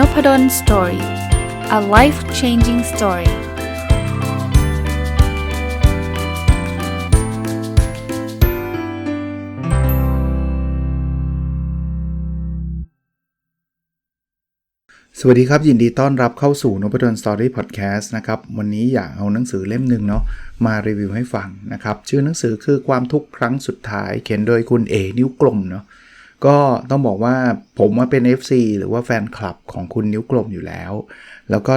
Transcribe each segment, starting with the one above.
n o p ด d o สตอรี่ a life changing story สวัสดีครับ ยินดีต้อนรับเข้าสู่น p ด d o สตอรี่พอดแคสต์นะครับ วันนี้อยากเอาหนังสือเล่มหนึ่งเนาะมารีวิวให้ฟังนะครับ ชื่อหนังสือคือความทุกข์ครั้งสุดท้าย เขียนโดยคุณเอนิ้วกลมเนาะ ก็ต้องบอกว่าผมว่าเป็น FC หรือว่าแฟนคลับของคุณนิ้วกลมอยู่แล้ว แล้วก็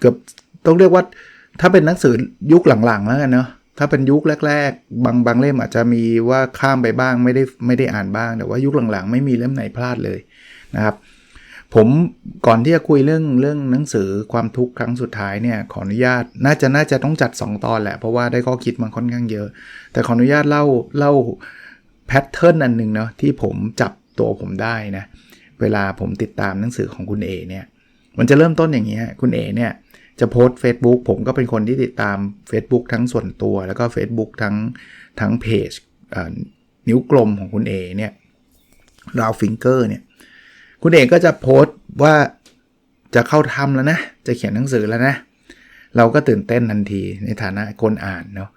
เกือบต้องเรียกว่าถ้าเป็นหนังสือยุคหลังๆแล้วกันเนาะถ้าเป็นยุคแรก ๆ บางบางเล่มอาจจะมีว่าข้ามไปบ้างไม่ได้ไม่ได้อ่านบ้าง แต่ว่ายุคหลังๆ ไม่มีเล่มไหนพลาดเลยนะครับ ผมก่อนที่จะคุยเรื่องเรื่องหนังสือความทุกข์ครั้งสุดท้ายเนี่ยขออนุญาตน่าจะน่าจะต้องจัด 2 ตอนแหละเพราะว่าได้ข้อคิดมาค่อนข้างเยอะ แต่ขออนุญาตเล่าเล่า แพทเทิร์นอันหนึ่งเนาะที่ผมจับตัวผมได้นะเวลาผมติดตามหนังสือของคุณเอเนี่ยมันจะเริ่มต้นอย่างนี้คุณเอเนี่ยจะโพสต์ Facebook ผมก็เป็นคนที่ติดตาม Facebook ทั้งส่วนตัว แล้วก็ Facebook ทั้งทั้งเพจนิ้วกลมของคุณเอเนี่ยราวฟิงเกอร์เนี่ยคุณเอก็จะโพสต์ว่าจะเข้าทำแล้วนะ จะเขียนหนังสือแล้วนะ เราก็ตื่นเต้นทันทีในฐานะคนอ่านเนาะ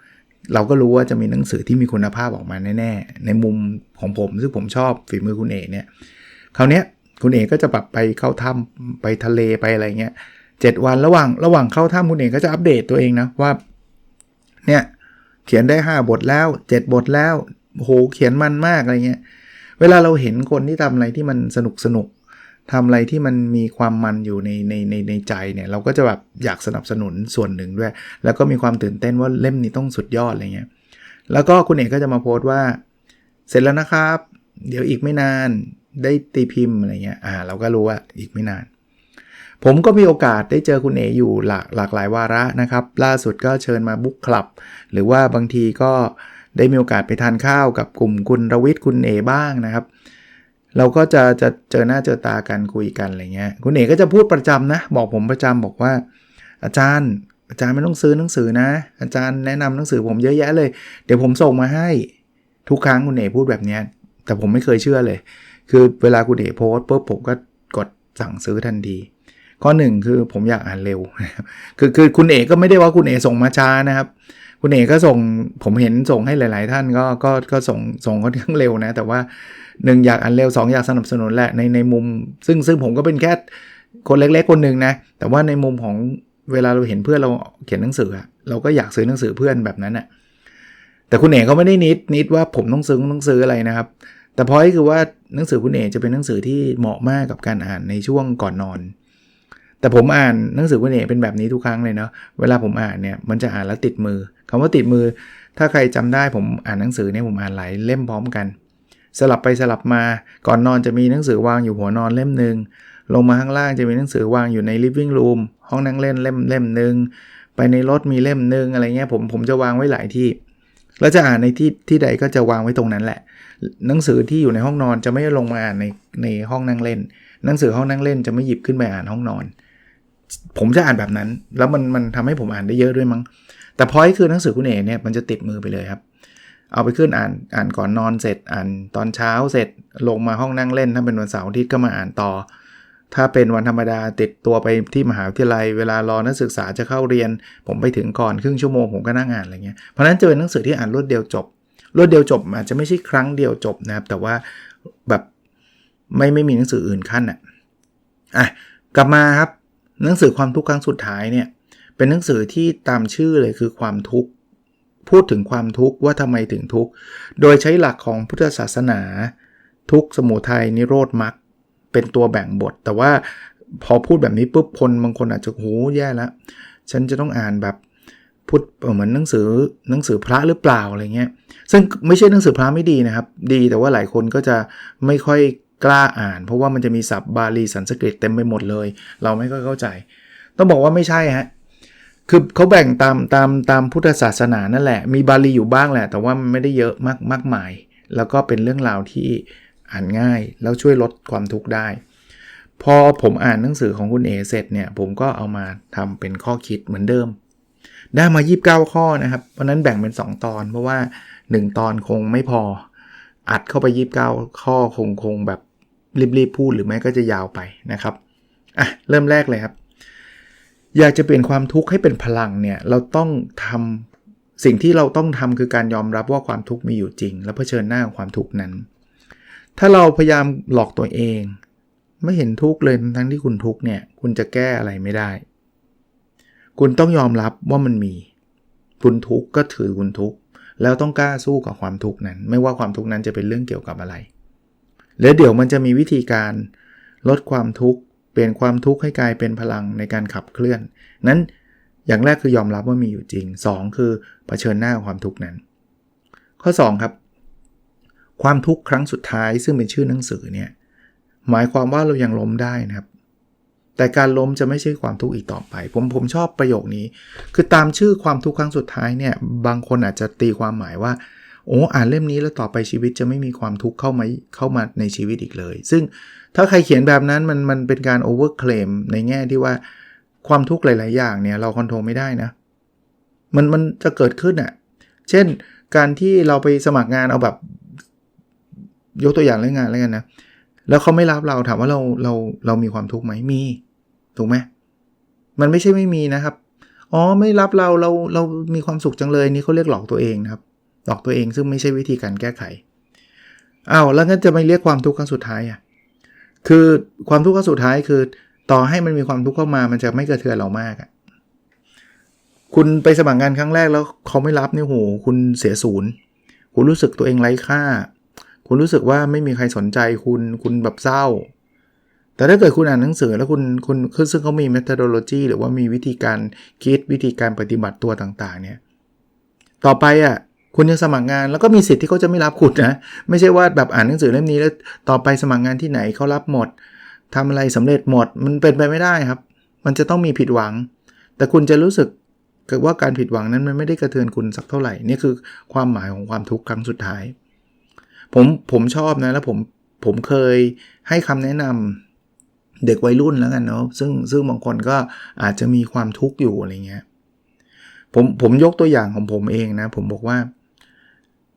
เราก็รู้ว่าจะมีหนังสือที่มีคุณภาพออกมาแน่ๆ ในมุมของผมซึ่งผมชอบฝีมือคุณเอกเนี่ยคราวนี้คุณเอกก็จะแบบไปเข้าถ้ำไปทะเลไปอะไรเงี้ยเจ็ดวันระหว่างระหว่างเข้าถ้ำคุณเอกก็จะอัปเดตตัวเองนะว่าเนี่ยเขียนได้ 5 บทแล้ว 7 บทแล้วโหเขียนมันมากอะไรเงี้ยเวลาเราเห็นคนที่ทำอะไรที่มันสนุกสนุก ทำอะไรที่มันมีความมันอยู่ในในในในใจเนี่ยเราก็จะแบบอยากสนับสนุนส่วนหนึ่งด้วย แล้วก็มีความตื่นเต้นว่าเล่มนี้ต้องสุดยอดอะไรเงี้ยแล้วก็คุณเอกก็จะมาโพสต์ว่า เสร็จแล้วนะครับ เดี๋ยวอีกไม่นานได้ตีพิมพ์อะไรเงี้ยอ่าเราก็รู้ว่าอีกไม่นาน ผมก็มีโอกาสได้เจอคุณเออยู่หลากหลากหลายวาระนะครับ ล่าสุดก็เชิญมาบุ๊กคลับ หรือว่าบางทีก็ได้มีโอกาสไปทานข้าวกับกลุ่มคุณรวิทย์คุณเอบ้างนะครับ เราก็จะจะเจอหน้าเจอตากันคุยกันอะไรเงี้ยคุณเอกก็จะพูดประจำนะ บอกผมประจำบอกว่า อาจารย์ อาจารย์ไม่ต้องซื้อหนังสือนะ อาจารย์แนะนำหนังสือผมเยอะแยะเลย เดี๋ยวผมส่งมาให้ ทุกครั้งคุณเอกพูดแบบเนี้ยแต่ผมไม่เคยเชื่อเลย คือเวลาคุณเอกโพสปุ๊บผมก็กดสั่งซื้อทันทีข้อหนึ่งคือผมอยากอ่านเร็ว คือคือคุณเอกก็ไม่ได้ว่าคุณเอกส่งมาช้านะครับ คุณเอกก็ส่งผมเห็นส่งให้หลาย ๆ ท่านก็ก็ก็ส่งส่งค่อนข้างเร็วนะ แต่ว่า หนึ่งอยากอ่านเร็ว2ออยากสนับสนุนแหละในในมุม ซึ่งซึ่งผมก็เป็นแค่คนเล็ก ๆ คนหนึ่งนะ แต่ว่าในมุมของเวลาเราเห็นเพื่อนเราเขียนหนังสือเราก็อยากซื้อหนังสือเพื่อนแบบนั้นอะแต่คุณเอกเขาไม่ได้นิดนิดว่าผมต้องซื้อต้องซื้ออะไรนะครับ แต่พอยคือว่าหนังสือคุณเอกจะเป็นหนังสือที่เหมาะมากกับการอ่านในช่วงก่อนนอน แต่ผมอ่านหนังสือคุณเอกเป็นแบบนี้ทุกครั้งเลยเนาะเวลาผมอ่านเนี่ยมันจะอ่านแล้วติดมือคำว่าติดมือ ถ้าใครจำได้ผมอ่านหนังสือเนี่ยผมอ่านหลายเล่มพร้อมกัน สลับไปสลับมา ก่อนนอนจะมีหนังสือวางอยู่หัวนอนเล่มหนึ่งลงมาข้างล่างจะมีหนังสือวางอยู่ใน living room ห้องนั่งเล่นเล่มเล่มหนึ่งไปในรถมีเล่มหนึ่งอะไรเงี้ยผมผมจะวางไว้หลายที่ แล้วจะอ่านในที่ที่ใดก็จะวางไว้ตรงนั้นแหละ หนังสือที่อยู่ในห้องนอนจะไม่ลงมาอ่านในในห้องนั่งเล่น หนังสือห้องนั่งเล่นจะไม่หยิบขึ้นไปอ่านห้องนอน ผมจะอ่านแบบนั้น แล้วมันมันทำให้ผมอ่านได้เยอะด้วยมั้งแต่พอยคือหนังสือคุณเอ๋เนี่ยมันจะติดมือไปเลยครับ เอาไปขึ้นอ่านอ่านก่อนนอนเสร็จอ่านตอนเช้าเสร็จลงมาห้องนั่งเล่น ถ้าเป็นวันเสาร์อาทิตย์ก็มาอ่านต่อ ถ้าเป็นวันธรรมดาติดตัวไปที่มหาวิทยาลัย เวลารอนักศึกษาจะเข้าเรียน ผมไปถึงก่อนครึ่งชั่วโมงผมก็นั่งอ่านอะไรเงี้ยเพราะนั้นจะเป็นหนังสือที่อ่านรวดเดียวจบรวดเดียวจบอาจจะไม่ใช่ครั้งเดียวจบนะครับ แต่ว่าแบบไม่ไม่มีหนังสืออื่นขั้นอะอะกลับมาครับหนังสือความทุกข์ครั้งสุดท้ายเนี่ยเป็นหนังสือที่ตามชื่อเลยคือความทุกข์ พูดถึงความทุกข์ว่าทำไมถึงทุกข์ โดยใช้หลักของพุทธศาสนา ทุกสมุทัยนิโรธมรรคเป็นตัวแบ่งบท แต่ว่าพอพูดแบบนี้ปุ๊บคนบางคนอาจจะโหแย่แล้วฉันจะต้องอ่านแบบพุทธเหมือนหนังสือหนังสือพระหรือเปล่าอะไรเงี้ย ซึ่งไม่ใช่หนังสือพระไม่ดีนะครับ ดีแต่ว่าหลายคนก็จะไม่ค่อยกล้าอ่าน เพราะว่ามันจะมีศัพท์บาลีสันสกฤตเต็มไปหมดเลย เราไม่ค่อยเข้าใจ ต้องบอกว่าไม่ใช่ฮะ คือเขาแบ่งตามตามตามพุทธศาสนานั่นแหละ มีบาลีอยู่บ้างแหละ แต่ว่าไม่ได้เยอะมากมากมาย แล้วก็เป็นเรื่องราวที่อ่านง่าย แล้วช่วยลดความทุกข์ได้ พอผมอ่านหนังสือของคุณเอเสร็จเนี่ย ผมก็เอามาทำเป็นข้อคิดเหมือนเดิม ได้มา 29 ข้อนะครับเพราะนั้นแบ่งเป็น 2 ตอน เพราะว่า 1 ตอนคงไม่พอ อัดเข้าไป 29 ข้อคงคงแบบรีบๆพูดหรือไม่ก็จะยาวไปนะครับอะเริ่มแรกเลยครับ อยากจะเปลี่ยนความทุกข์ให้เป็นพลังเนี่ยเราต้องทำสิ่งที่เราต้องทำคือการยอมรับว่าความทุกข์มีอยู่จริง และเผชิญหน้ากับความทุกข์นั้น ถ้าเราพยายามหลอกตัวเอง ไม่เห็นทุกข์เลยทั้งที่คุณทุกข์เนี่ยคุณจะแก้อะไรไม่ได้ คุณต้องยอมรับว่ามันมี คุณทุกข์ก็ถือคุณทุกข์แล้วต้องกล้าสู้กับความทุกข์นั้น ไม่ว่าความทุกข์นั้นจะเป็นเรื่องเกี่ยวกับอะไร แล้วเดี๋ยวมันจะมีวิธีการลดความทุกข์ เปลี่ยนความทุกข์ให้กลายเป็นพลังในการขับเคลื่อน นั้นอย่างแรกคือยอมรับว่ามีอยู่จริง 2 คือเผชิญหน้าความทุกข์นั้น ข้อ 2 ครับ ความทุกข์ครั้งสุดท้ายซึ่งเป็นชื่อหนังสือเนี่ยหมายความว่าเรายังล้มได้นะครับ แต่การล้มจะไม่ใช่ความทุกข์อีกต่อไป ผมผมชอบประโยคนี้ คือตามชื่อความทุกข์ครั้งสุดท้ายเนี่ยบางคนอาจจะตีความหมายว่า โอ้อ่านเล่มนี้แล้วต่อไปชีวิตจะไม่มีความทุกข์เข้ามาเข้ามาในชีวิตอีกเลย ซึ่งถ้าใครเขียนแบบนั้นมันมันเป็นการโอเวอร์เคลมในแง่ที่ว่าความทุกข์หลาย ๆ อย่างเนี่ยเราคอนโทรลไม่ได้นะ มันมันจะเกิดขึ้นอะ่ะ เช่นการที่เราไปสมัครงานเอาแบบ ยกตัวอย่างเรื่องงานแล้วกันนะ แล้วเขาไม่รับเราถามว่าเราเราเรามีความทุกข์ไหมมี ถูกไหมมันไม่ใช่ไม่มีนะครับ อ๋อไม่รับเราเราเรามีความสุขจังเลยนี่เขาเรียกหลอกตัวเองนะครับ หลอกตัวเองซึ่งไม่ใช่วิธีการแก้ไขอ้าวแล้วงั้นจะไม่เรียกความทุกข์ครั้งสุดท้ายอะคือความทุกข์ครั้งสุดท้ายคือ ต่อให้มันมีความทุกข์เข้ามามันจะไม่กระเทือนเรามากอะคุณไปสมัครงานครั้งแรกแล้วเขาไม่รับนี่โหคุณเสียศูนย์คุณรู้สึกตัวเองไร้ค่า คุณรู้สึกว่าไม่มีใครสนใจคุณคุณแบบเศร้า แต่ถ้าเกิดคุณอ่านหนังสือแล้วคุณคุณคือซึ่งเขามี methodology หรือว่ามีวิธีการคิดวิธีการปฏิบัติตัวต่างๆ เนี่ย ต่อไปอะ คุณยังสมัครงานแล้วก็มีสิทธิ์ที่เขาจะไม่รับคุณนะ ไม่ใช่ว่าแบบอ่านหนังสือเล่มนี้แล้วต่อไปสมัครงานที่ไหนเขารับหมดทำอะไรสำเร็จหมด มันเป็นไปไม่ได้ครับ มันจะต้องมีผิดหวัง แต่คุณจะรู้สึกว่าการผิดหวังนั้นมันไม่ได้กระเทือนคุณสักเท่าไหร่นี่คือความหมายของความทุกข์ครั้งสุดท้าย ผมผมชอบนะแล้วผมผมเคยให้คำแนะนำเด็กวัยรุ่นแล้วกันเนาะซึ่งซึ่งบางคนก็อาจจะมีความทุกข์อยู่อะไรเงี้ยผมผมยกตัวอย่างของผมเองนะ ผมบอกว่า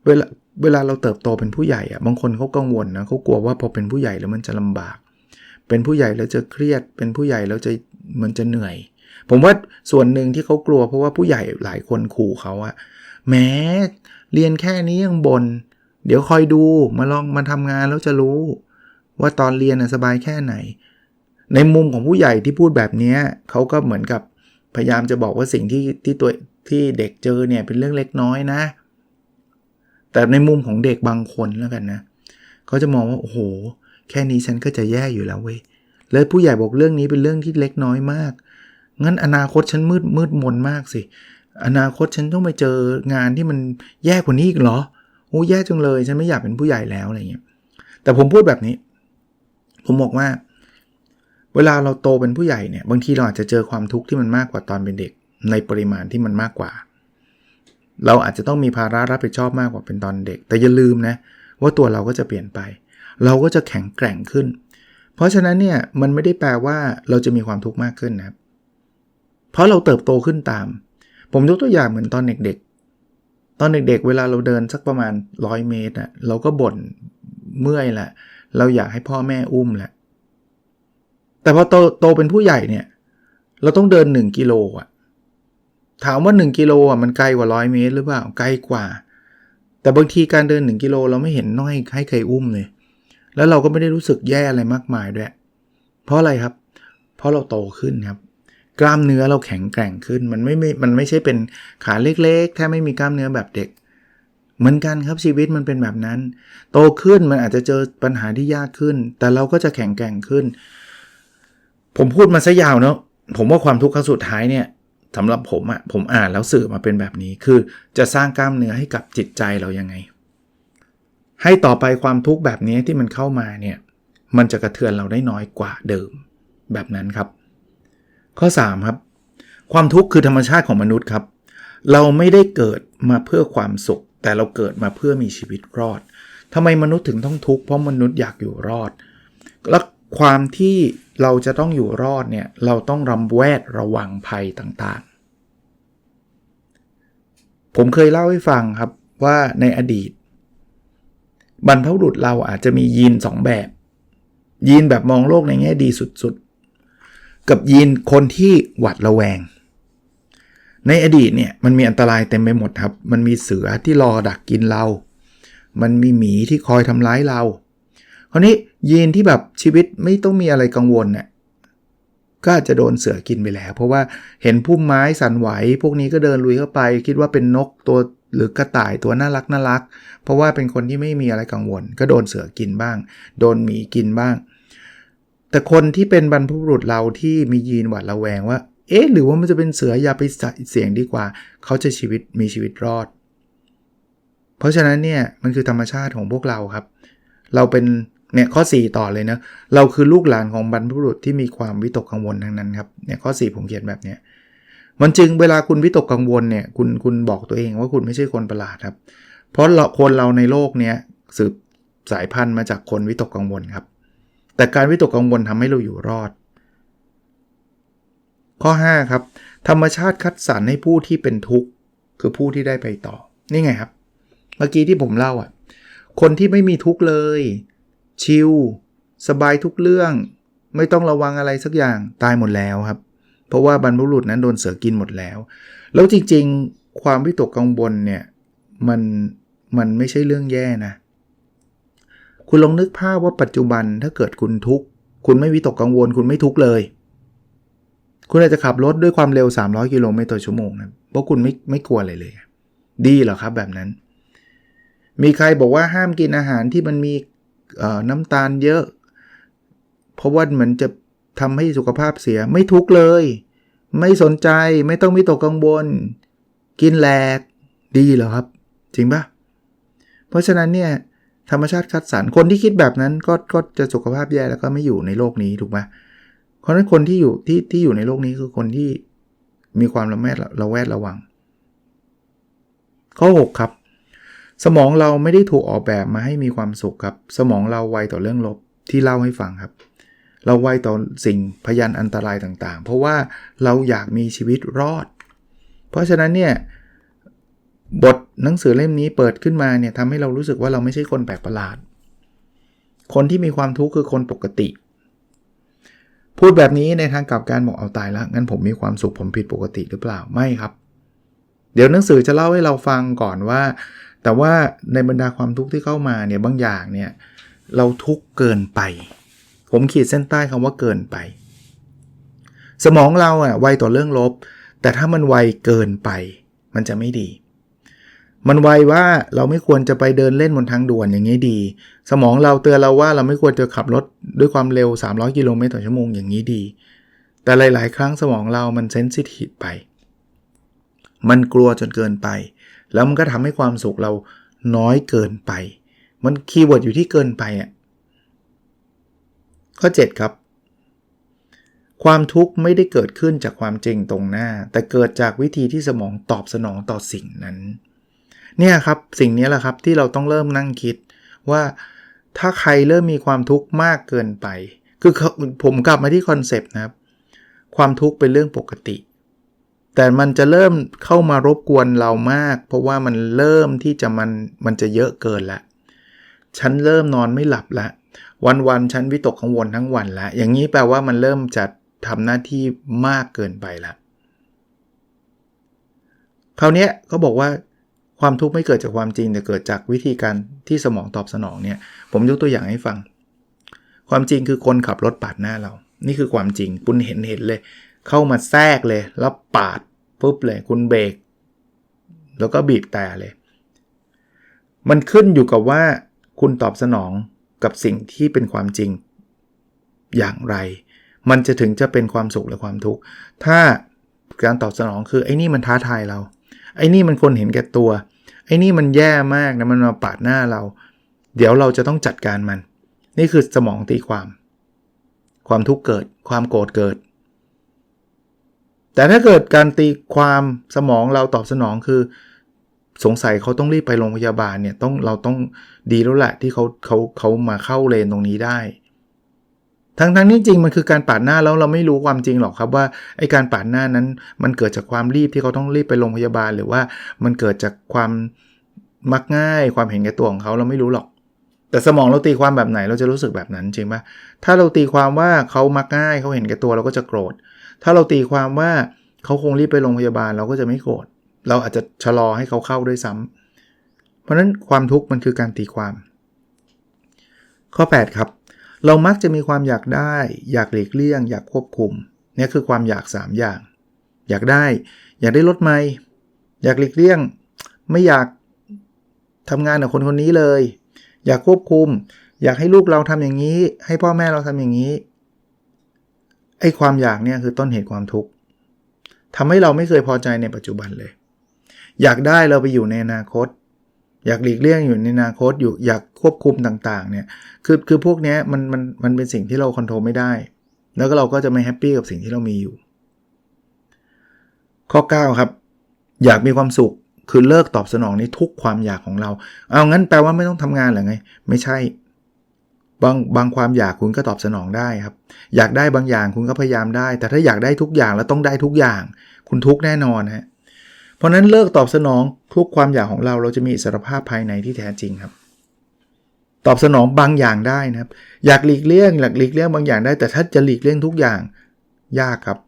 เวลาเวลาเราเติบโตเป็นผู้ใหญ่อะบางคนเขากังวลนะเขากลัวว่าพอเป็นผู้ใหญ่แล้วมันจะลำบาก เป็นผู้ใหญ่แล้วจะเครียด เป็นผู้ใหญ่แล้วจะมันจะเหนื่อย ผมว่าส่วนหนึ่งที่เขากลัวเพราะว่าผู้ใหญ่หลายคนขู่เขาอะแม้เรียนแค่นี้ยังบน่นเดี๋ยวคอยดูมาลองมาทำงานแล้วจะรู้ ว่าตอนเรียนสบายแค่ไหน ในมุมของผู้ใหญ่ที่พูดแบบนี้เขาก็เหมือนกับพยายามจะบอกว่าสิ่งที่ที่ตัวที่เด็กเจอเนี่ยเป็นเรื่องเล็กน้อยนะ แต่ในมุมของเด็กบางคนแล้วกันนะเขาจะมองว่าโอ้โห แค่นี้ฉันก็จะแย่อยู่แล้วเว้ยแล้วผู้ใหญ่บอกเรื่องนี้เป็นเรื่องที่เล็กน้อยมาก งั้นอนาคตฉันมืดมืดมนมากสิ อนาคตฉันต้องไปเจองานที่มันแย่กว่านี้อีกเหรอ โอ้แย่จังเลย ฉันไม่อยากเป็นผู้ใหญ่แล้วอะไรเงี้ย แต่ผมพูดแบบนี้ ผมบอกว่า เวลาเราโตเป็นผู้ใหญ่เนี่ย บางทีเราอาจจะเจอความทุกข์ที่มันมากกว่าตอนเป็นเด็ก ในปริมาณที่มันมากกว่า เราอาจจะต้องมีภาระรับผิดชอบมากกว่าเป็นตอนเด็ก แต่อย่าลืมนะว่าตัวเราก็จะเปลี่ยนไป เราก็จะแข็งแกร่งขึ้น เพราะฉะนั้นเนี่ยมันไม่ได้แปลว่าเราจะมีความทุกข์มากขึ้นนะครับ เพราะเราเติบโตขึ้นตาม ผมยกตัวอย่างเหมือนตอนเด็กๆ ตอนเด็กๆ เวลาเราเดินสักประมาณ 100 เมตรอะเราก็บ่นเมื่อยแหละ เราอยากให้พ่อแม่อุ้มแหละ แต่พอโตโตเป็นผู้ใหญ่เนี่ย เราต้องเดิน 1 กิโลอะ ถามว่า 1กิโลอะมันไกลกว่า 100 เมตรหรือเปล่าไกลกว่า แต่บางทีการเดิน 1กิโลเราไม่เห็นน้อยให้ใครอุ้มเลย แล้วเราก็ไม่ได้รู้สึกแย่อะไรมากมายด้วย เพราะอะไรครับ เพราะเราโตขึ้นครับ กล้ามเนื้อเราแข็งแกร่งขึ้น มันไม่มันไม่ใช่เป็นขาเล็กๆแค่ไม่มีกล้ามเนื้อแบบเด็ก เหมือนกันครับชีวิตมันเป็นแบบนั้น โตขึ้นมันอาจจะเจอปัญหาที่ยากขึ้น แต่เราก็จะแข็งแกร่งขึ้น ผมพูดมาซะยาวเนาะผมว่าความทุกข์ครั้งสุดท้ายเนี่ย สำหรับผมอะผมอ่านแล้วสื่อมาเป็นแบบนี้ คือจะสร้างกล้ามเนื้อให้กับจิตใจเรายังไง ให้ต่อไปความทุกข์แบบนี้ที่มันเข้ามาเนี่ย มันจะกระเทือนเราได้น้อยกว่าเดิม แบบนั้นครับ ข้อ 3 ครับ ความทุกข์คือธรรมชาติของมนุษย์ครับ เราไม่ได้เกิดมาเพื่อความสุข แต่เราเกิดมาเพื่อมีชีวิตรอดทำไมมนุษย์ถึงต้องทุกข์เพราะมนุษย์อยากอยู่รอด และความที่ เราจะต้องอยู่รอดเนี่ยเราต้องรำแวดระวังภัยต่างๆ ผมเคยเล่าให้ฟังครับว่าในอดีต บรรพบุรุษเราอาจจะมียีน 2 แบบ ยีนแบบมองโลกในแง่ดีสุดๆ กับยีนคนที่หวัดระแวง ในอดีตเนี่ยมันมีอันตรายเต็มไปหมดครับ มันมีเสือที่รอดักกินเรา มันมีหมีที่คอยทำร้ายเราคราวนี้ ยีนที่แบบชีวิตไม่ต้องมีอะไรกังวลเนี่ยก็อาจจะโดนเสือกินไปแล้ว เพราะว่าเห็นพุ่มไม้สั่นไหว พวกนี้ก็เดินลุยเข้าไป คิดว่าเป็นนกตัวหรือกระต่ายตัวน่ารักน่ารัก เพราะว่าเป็นคนที่ไม่มีอะไรกังวล ก็โดนเสือกินบ้าง โดนหมีกินบ้าง แต่คนที่เป็นบรรพบุรุษเราที่มียีนหวาดระแวงว่า เอ๊ะหรือว่ามันจะเป็นเสืออย่าไปเสี่ยงดีกว่า เขาจะชีวิตมีชีวิตรอด เพราะฉะนั้นเนี่ยมันคือธรรมชาติของพวกเราครับ เราเป็น เนี่ยข้อ 4 ต่อเลยนะเราคือลูกหลานของบรรพบุรุษที่มีความวิตกกังวลทั้งนั้นครับเนี่ยข้อ 4 ผมเขียนแบบเนี้ยมันจึงเวลาคุณวิตกกังวลเนี่ยคุณคุณบอกตัวเองว่าคุณไม่ใช่คนประหลาดครับ เพราะเราคนเราในโลกเนี้ยสืบสายพันธุ์มาจากคนวิตกกังวลครับ แต่การวิตกกังวลทำให้เราอยู่รอด ข้อ 5 ครับ ธรรมชาติคัดสรรให้ผู้ที่เป็นทุกข์คือผู้ที่ได้ไปต่อ นี่ไงครับ เมื่อกี้ที่ผมเล่าอะ คนที่ไม่มีทุกข์เลย ชิลสบายทุกเรื่อง ไม่ต้องระวังอะไรสักอย่างตายหมดแล้วครับ เพราะว่าบรรพบุรุษนั้นโดนเสือกินหมดแล้ว แล้วจริงๆ ความวิตกกังวลเนี่ยมันมันไม่ใช่เรื่องแย่นะ คุณลองนึกภาพว่าปัจจุบันถ้าเกิดคุณทุกข์คุณไม่วิตกกังวล คุณไม่ทุกข์เลย คุณอาจจะขับรถด้วยความเร็ว 300 กิโลเมตรต่อชั่วโมงนะเพราะคุณไม่ไม่กลัวอะไรเลย ดีเหรอครับแบบนั้น มีใครบอกว่าห้ามกินอาหารที่มันมี น้ำตาลเยอะ เพราะว่ามันจะทำให้สุขภาพเสียไม่ทุกเลย ไม่สนใจไม่ต้องมีตกกังวล กินแหลกดีเหรอครับ จริงปะเพราะฉะนั้นเนี่ยธรรมชาติคัดสรรคนที่คิดแบบนั้นก็ก็จะสุขภาพแย่แล้วก็ไม่อยู่ในโลกนี้ถูกไหมเพราะฉะนั้นคนที่อยู่ที่ที่อยู่ในโลกนี้คือคนที่มีความระแวดระแวดระวัง ข้อ 6 ครับ สมองเราไม่ได้ถูกออกแบบมาให้มีความสุขครับ สมองเราไวต่อเรื่องลบที่เล่าให้ฟังครับ เราไวต่อสิ่งพยันอันตรายต่างๆ เพราะว่าเราอยากมีชีวิตรอด เพราะฉะนั้นเนี่ยบทหนังสือเล่มนี้เปิดขึ้นมาเนี่ยทำให้เรารู้สึกว่าเราไม่ใช่คนแปลกประหลาด คนที่มีความทุกข์คือคนปกติ พูดแบบนี้ในทางกลับการบอกเอาตายแล้วงั้นผมมีความสุขผมผิดปกติหรือเปล่าไม่ครับ เดี๋ยวหนังสือจะเล่าให้เราฟังก่อนว่า แต่ว่าในบรรดาความทุกข์ที่เข้ามาเนี่ยบางอย่างเนี่ยเราทุกข์เกินไป ผมขีดเส้นใต้คำว่าเกินไป สมองเราอะไวต่อเรื่องลบ แต่ถ้ามันไวเกินไป มันจะไม่ดี มันไวว่าเราไม่ควรจะไปเดินเล่นบนทางด่วนอย่างนี้ดี สมองเราเตือนเราว่าเราไม่ควรจะขับรถด้วยความเร็ว 300 กิโลเมตรต่อชั่วโมงอย่างนี้ดี แต่หลาย ๆ ครั้งสมองเรามันเซนซิทีฟไป มันกลัวจนเกินไป แล้วมันก็ทำให้ความสุขเราน้อยเกินไป มันคีย์เวิร์ดอยู่ที่เกินไปอะข้อ 7 ครับ ความทุกข์ไม่ได้เกิดขึ้นจากความจริงตรงหน้า แต่เกิดจากวิธีที่สมองตอบสนองต่อสิ่งนั้น เนี่ยครับสิ่งนี้แหละครับที่เราต้องเริ่มนั่งคิดว่าถ้าใครเริ่มมีความทุกข์มากเกินไป คือผมกลับมาที่คอนเซปต์นะครับ ความทุกข์เป็นเรื่องปกติ แต่มันจะเริ่มเข้ามารบกวนเรามาก เพราะว่ามันเริ่มที่จะมันมันจะเยอะเกินละฉันเริ่มนอนไม่หลับละ วันๆฉันวิตกกังวลทั้งวันละอย่างนี้แปลว่ามันเริ่มจะทำหน้าที่มากเกินไปละคราวนี้เขาบอกว่าความทุกข์ไม่เกิดจากความจริงแต่เกิดจากวิธีการที่สมองตอบสนองเนี่ย ผมยกตัวอย่างให้ฟัง ความจริงคือคนขับรถปาดหน้าเรา นี่คือความจริงคุณเห็นเห็นเลย เข้ามาแทรกเลย แล้วปาดปุ๊บเลยคุณเบรกแล้วก็บีบแต่เลย มันขึ้นอยู่กับว่าคุณตอบสนองกับสิ่งที่เป็นความจริงอย่างไร มันจะถึงจะเป็นความสุขหรือความทุกข์ ถ้าการตอบสนองคือไอ้นี่มันท้าทายเรา ไอ้นี่มันคนเห็นแก่ตัว ไอ้นี่มันแย่มากนะมันมาปาดหน้าเรา เดี๋ยวเราจะต้องจัดการมัน นี่คือสมองตีความ ความทุกข์เกิด ความโกรธเกิด แต่ถ้าเกิดการตีความสมองเราตอบสนองคือ สงสัยเขาต้องรีบไปโรงพยาบาลเนี่ยต้องเราต้องดีแล้วแหละที่เขาเขาเขามาเข้าเลนตรงนี้ได้ ทั้งทั้งนี้จริงมันคือการปาดหน้าแล้วเราไม่รู้ความจริงหรอกครับว่าไอการปาดหน้านั้นมันเกิดจากความรีบที่เขาต้องรีบไปโรงพยาบาล หรือว่ามันเกิดจากความมักง่ายความเห็นแก่ตัวของเขาเราไม่รู้หรอก แต่สมองเราตีความแบบไหนเราจะรู้สึกแบบนั้นจริงปะถ้าเราตีความว่าเขามักง่ายเขาเห็นแก่ตัวเราก็จะโกรธ ถ้าเราตีความว่าเขาคงรีบไปโรงพยาบาลเราก็จะไม่โกรธเราอาจจะชะลอให้เขาเข้าด้วยซ้ำเพราะนั้นความทุกข์มันคือการตีความ ข้อ 8 ครับ เรามักจะมีความอยากได้ อยากหลีกเลี่ยง อยากควบคุมนี่คือความอยาก 3 อย่าง อยากได้ อยากได้รถใหม่อยากหลีกเลี่ยง ไม่อยากทำงานกับคนคนนี้เลย อยากควบคุม อยากให้ลูกเราทำอย่างนี้ ให้พ่อแม่เราทำอย่างนี้ ไอ้ความอยากเนี่ยคือต้นเหตุความทุกข์ทำให้เราไม่เคยพอใจในปัจจุบันเลย อยากได้เราไปอยู่ในอนาคต อยากหลีกเลี่ยงอยู่ในอนาคตอยู่อยากควบคุมต่างๆเนี่ยคือคือพวกเนี้ยมันมันมันเป็นสิ่งที่เราควบคุมไม่ได้ แล้วก็เราก็จะไม่แฮปปี้กับสิ่งที่เรามีอยู่ ข้อ 9 ครับ อยากมีความสุขคือเลิกตอบสนองในทุกความอยากของเรา เอางั้นแปลว่าไม่ต้องทำงานหรอไง ไม่ใช่ บางบางความอยากคุณก็ตอบสนองได้ครับ อยากได้บางอย่างคุณก็พยายามได้ แต่ถ้าอยากได้ทุกอย่างแล้วต้องได้ทุกอย่าง คุณทุกแน่นอนฮะเพราะนั้นเลิกตอบสนองทุกความอยากของเราเราจะมีอิสรภาพภายในที่แท้จริงครับ ตอบสนองบางอย่างได้นะครับ อยากหลีกเลี่ยงอยากหลีกเลี่ยงบางอย่างได้ แต่ถ้าจะหลีกเลี่ยงทุกอย่างยากครับ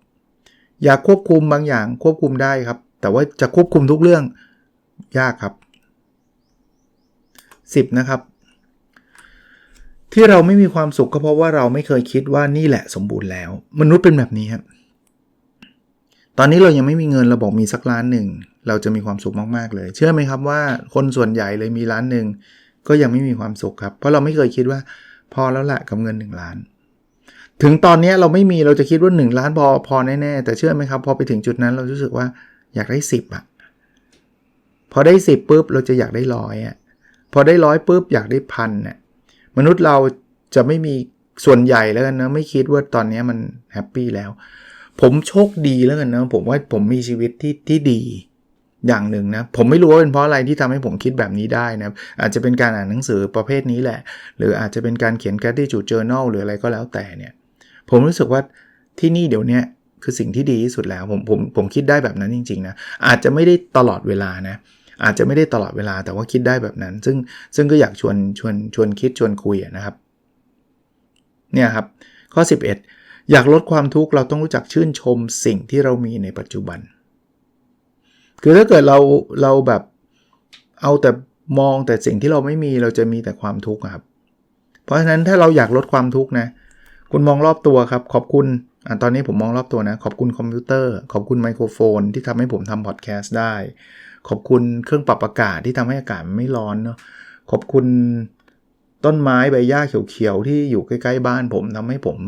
อยากควบคุมบางอย่างควบคุมได้ครับ แต่ว่าจะควบคุมทุกเรื่องยากครับ 10 นะครับ ที่เราไม่มีความสุขก็เพราะว่าเราไม่เคยคิดว่านี่แหละสมบูรณ์แล้ว มนุษย์เป็นแบบนี้ครับ ตอนนี้เรายังไม่มีเงินเราบอกมีสักล้านหนึ่ง เราจะมีความสุขมากๆเลย เชื่อไหมครับว่าคนส่วนใหญ่เลยมีล้านหนึ่งก็ยังไม่มีความสุขครับ เพราะเราไม่เคยคิดว่า พอแล้วแหละกับเงิน 1 ล้าน ถึงตอนนี้เราไม่มีเราจะคิดว่า 1 ล้านพอพอแน่ๆแต่เชื่อไหมครับ พอไปถึงจุดนั้นเรารู้สึกว่าอยากได้ 10อะพอได้ 10ปุ๊บเราจะอยากได้ร้อยอะพอได้ร้อยปุ๊บอยากได้พันน่ะ มนุษย์เราจะไม่มีส่วนใหญ่แล้วกันนะ ไม่คิดว่าตอนนี้มันแฮปปี้แล้ว ผมโชคดีแล้วกันนะ ผมว่าผมมีชีวิตที่ที่ดีอย่างหนึ่งนะ ผมไม่รู้ว่าเป็นเพราะอะไรที่ทำให้ผมคิดแบบนี้ได้นะ อาจจะเป็นการอ่านหนังสือประเภทนี้แหละ หรืออาจจะเป็นการเขียน gratitude journal หรืออะไรก็แล้วแต่เนี่ย ผมรู้สึกว่าที่นี่เดี๋ยวนี้คือสิ่งที่ดีที่สุดแล้ว ผมผมผมคิดได้แบบนั้นจริงๆนะ อาจจะไม่ได้ตลอดเวลานะ อาจจะไม่ได้ตลอดเวลาแต่ว่าคิดได้แบบนั้น ซึ่งซึ่งก็อยากชวนชวนชวนคิดชวนคุยนะครับเนี่ยครับข้อ 11 อยากลดความทุกข์เราต้องรู้จักชื่นชมสิ่งที่เรามีในปัจจุบัน คือถ้าเกิดเราเราแบบเอาแต่มองแต่สิ่งที่เราไม่มีเราจะมีแต่ความทุกข์ครับ เพราะฉะนั้นถ้าเราอยากลดความทุกข์นะ คุณมองรอบตัวครับ ขอบคุณอตอนนี้ผมมองรอบตัวนะ ขอบคุณคอมพิวเตอร์ ขอบคุณไมโครโฟนที่ทำให้ผมทำพอดแคสต์ได้ ขอบคุณเครื่องปรับอากาศที่ทำให้อากาศไม่ร้อนเนาะขอบคุณต้นไม้ใบหญ้าเขียวๆที่อยู่ใกล้ๆบ้านผมทำให้ผม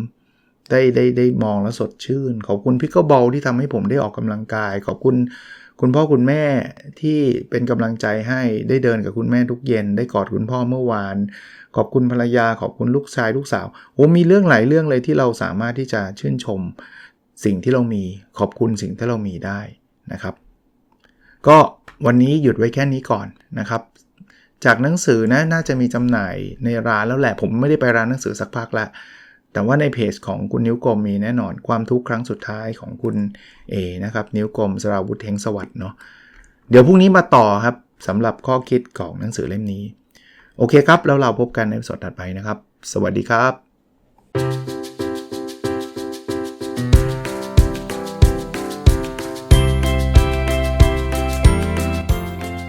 ได้ได้ได้มองแล้วสดชื่น ขอบคุณพิกเกิลบอลที่ทำให้ผมได้ออกกำลังกาย ขอบคุณคุณพ่อคุณแม่ที่เป็นกำลังใจให้ได้เดินกับคุณแม่ทุกเย็น ได้กอดคุณพ่อเมื่อวาน ขอบคุณภรรยา ขอบคุณลูกชายลูกสาวโอ้มีเรื่องหลายเรื่องเลยที่เราสามารถที่จะชื่นชม สิ่งที่เรามี ขอบคุณสิ่งที่เรามีได้นะครับ ก็ วันนี้หยุดไว้แค่นี้ก่อนนะครับ จากหนังสือนะน่าจะมีจำหน่ายในร้านแล้วแหละ ผมไม่ได้ไปร้านหนังสือสักพักละ แต่ว่าในเพจของคุณนิ้วกลมมีแน่นอนความทุกข์ครั้งสุดท้ายของคุณเอนะครับ นิ้วกลมสราวุธเทงสวัสด์เนาะเดี๋ยวพรุ่งนี้มาต่อครับสำหรับข้อคิดของหนังสือเล่มนี้ โอเคครับ แล้วเราพบกันในสดถัดไปนะครับ สวัสดีครับ